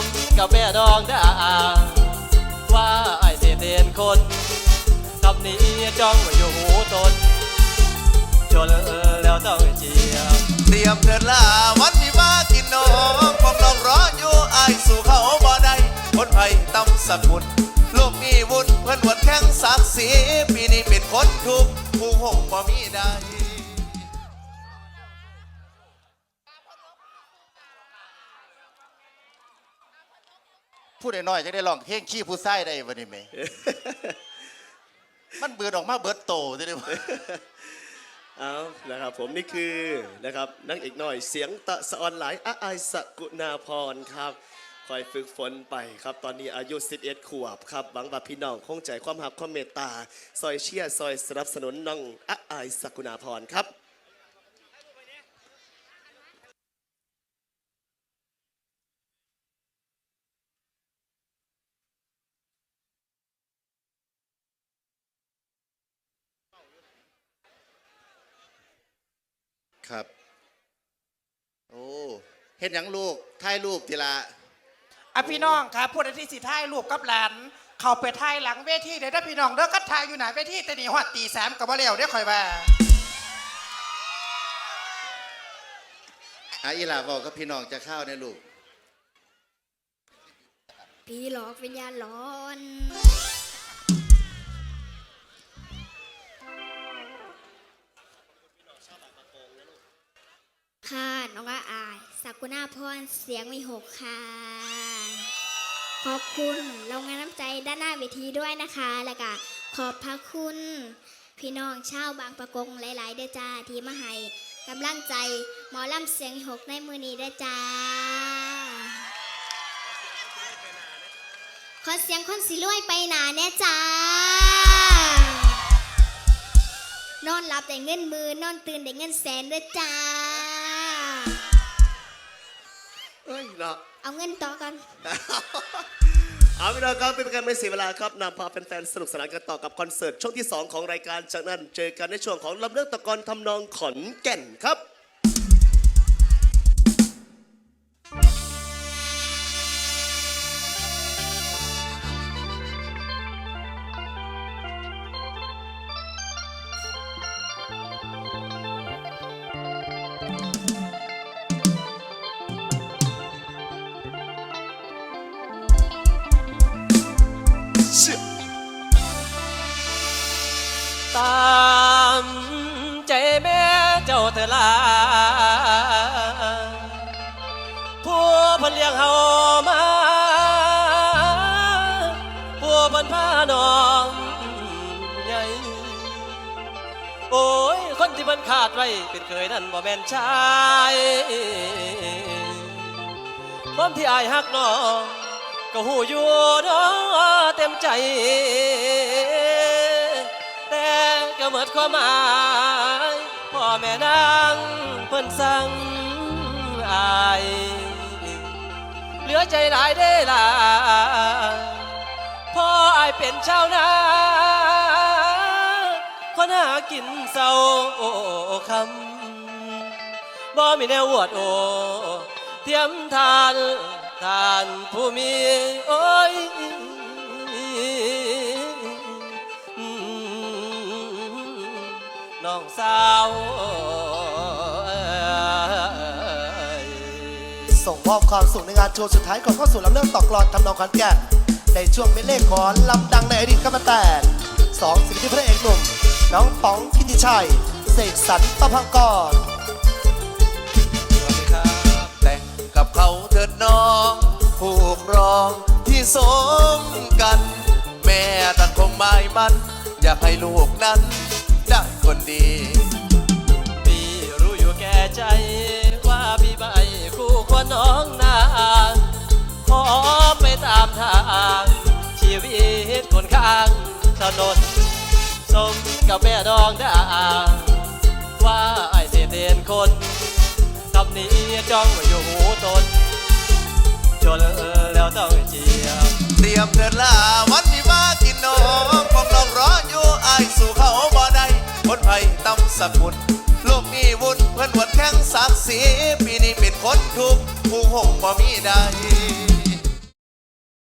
มกับแม่ดองดาว่าไอ้เสียเตียนคนคำนี้จ้องไว้อยู่หูตนจนแล้วต้องเจียบเตรียมเถิดล่าวันมีมากินนมพวกน้องรออยู่ไอสู่เขาบ่ได้คนไผ่ตำสกุลโลกมีวุ่นเพื่อนหวดแข้งศักดิ์ศรีปีนี้เป็นคนทุกผู้หงบ่มีได้ พูดน้อยๆจะได้ลองเพลงขี้ผู้ไส้ได้วันนี้ไหมมันเบิดออกมาเบิดโตได้ไหมเอานะครับผมนี่คือนะครับนักเอกหน่อยเสียงตะสะออนหลายอาอายสกุณาพรครับคอยฝึกฝนไปครับ ตอนนี้อายุ 11 ขวบครับหวังว่าพี่น้องคงใจความหักความเมตตาซอยเชียร์ซอยสนับสนุนน้องอาอายสกุณาพรครับ ครับ โอ้เห็นหยังลูกถ่ายรูปทีละอะพี่น้องครับพูดที่สิท้ายรูปกับหลาน เขาไปท้ายหลังเวทีเดี๋ยวถ้าพี่น้องเด้อก็ทายอยู่หนาเวทีแต่นี่ฮอดตีสามกับว่าเร็วเด้อคอยว่าอาอีหลาบอกกับพี่น้องจะเข้าในลูก ผีหลอกวิญญาณหลอนายสักุณาพรเสียงมีหกค่ะ ขอบคุณโรงงานน้ำใจด้านหน้าเวทีด้วยนะคะ แล้วก็ขอบพระคุณ พี่น้องชาวบางประกงหลาย ๆ เด้อจ้าที่มาให้กำลังใจหมอลำเสียงหกในมือนี้เด้อจ้า ขอเสียงคนสิรวยไปหนาแน่จ้านอนหลับได้เงินมือนอนตื่นได้เงินแสนด้จ้า เอ้ยเนาะ เอาเงินต่อกัน เอาพี่น้องครับเป็นการไม่เสียเวลาครับนำพาแฟนๆสนุกสนานกันต่อกับคอนเสิร์ตช่วงที่ 2 ของรายการจากนั้นเจอกันในช่วงของลำเลือกตะกอนทำนองขอนแก่นครับ ตามใจแม่เจ้าเถอะลาผู้เพันเลี้ยงเฮามา ผู้เพันพาน้องใหญ่โอ้ย คนที่มันขาดไว้ เป็นเคยนั่นบ่แม่นชายคนที่อายฮักน้อง ก็หูอยู่เนาะเต็มใจ แต่ก็หมดความหมายพ่อแม่นางเพิ่นสั่งอายเหลือใจหลายได้ล่ะพ่ออายเป็นชาวนาคนหากินเศร้าคำบ่มีแนวอวดโอเทียมทาน ทานผู้มีโอ้ยน้องสาวส่งมอบความสุขในงานโชว์สุดท้ายก่อนเข้าสู่ลำเรื่องต่อกลอนทำนองขอนแก่นในช่วงเมเล่ขอนลำดังในอดีตก็มาแต่สองสิ่งที่พระเอกหนุ่ม น้องป๋องกิติชัย เสกสรรประพังกร รองที่สมกัน แม่ตั้งคงหมายมันอยากให้ลูกนั้นได้คนดี พี่รู้อยู่แก่ใจว่าพี่ใบคู่ควรน้องนาขอไปตามทางชีวิตคนข้างถนนสมกับแม่ดองดาว่าไอ้เสียเตียนคนคำนี้จ้องไว้อยู่หูตนจนแล้ ต้องเจียเตรียมเถิดล่าวันมีมากินนองคงน้องรออยู่อายสู่เขาบ่ได้คนไผ่ตำสกุลโลกมีวุ่นเพื่อนหวดแข้งศักดิ์ศรีปีนี้เป็นคนทุกข์ผู้หงบ่มีได้